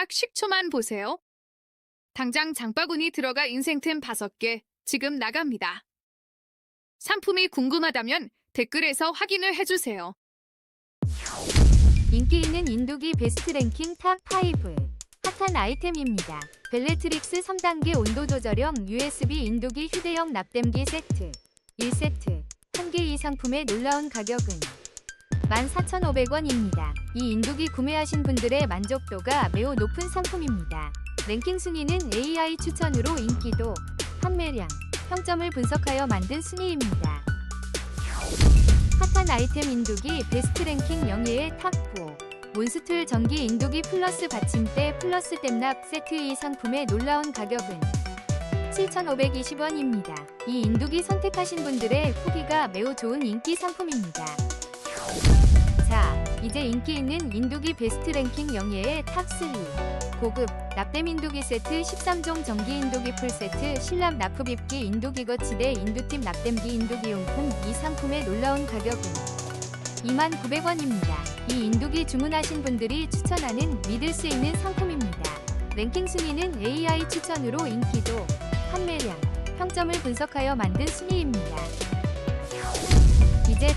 딱 10초만 보세요. 당장 장바구니 들어가 인생템 5개 지금 나갑니다. 상품이 궁금하다면 댓글에서 확인을 해주세요. 인기 있는 인도기 베스트 랭킹 탑5 핫한 아이템입니다. 벨레트릭스 3단계 온도 조절형 USB 인도기 휴대용 납땜기 세트 1세트 1개 이 상품의 놀라운 가격은 14,500원입니다. 이 인도기 구매하신 분들의 만족도가 매우 높은 상품입니다. 랭킹 순위는 AI 추천으로 인기도, 판매량, 평점을 분석하여 만든 순위입니다. 핫한 아이템 인도기 베스트 랭킹 영예의 탑4 몬스툴 전기 인도기 플러스 받침대 플러스 댐납 세트 이 상품의 놀라운 가격은 7,520원입니다. 이 인도기 선택하신 분들의 후기가 매우 좋은 인기 상품입니다. 자, 이제 인기 있는 인도기 베스트 랭킹 영예의 탑3 고급 납땜 인도기 세트 13종 전기 인도기 풀세트 신랍 납흡입기 인도기 거치대 인두팀 납땜기 인도기 용품 이 상품의 놀라운 가격은 29,900원입니다. 이 인도기 주문하신 분들이 추천하는 믿을 수 있는 상품입니다. 랭킹 순위는 AI 추천으로 인기도, 판매량, 평점을 분석하여 만든 순위입니다.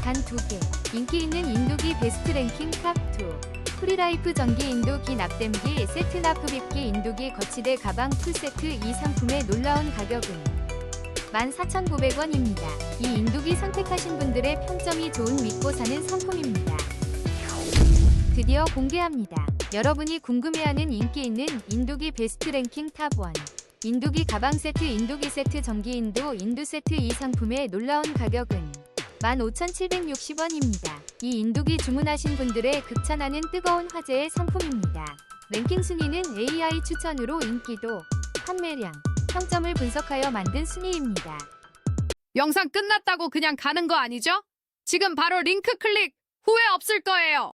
단두 개. 인기 있는 인도기 베스트 랭킹 탑2. 프리라이프 전기 인도기 납땜기 세트 납흡입기 인도기 거치대 가방 풀세트 이 상품의 놀라운 가격은 14,900원입니다. 이 인도기 선택하신 분들의 평점이 좋은 믿고 사는 상품입니다. 드디어 공개합니다. 여러분이 궁금해하는 인기 있는 인도기 베스트 랭킹 탑1. 인도기 가방 세트 인도기 세트 전기 인도 인두 세트 이 상품의 놀라운 가격은 15,760원입니다. 이 인도기 주문하신 분들의 극찬하는 뜨거운 화제의 상품입니다. 랭킹 순위는 AI 추천으로 인기도, 판매량, 평점을 분석하여 만든 순위입니다. 영상 끝났다고 그냥 가는 거 아니죠? 지금 바로 링크 클릭 후회 없을 거예요.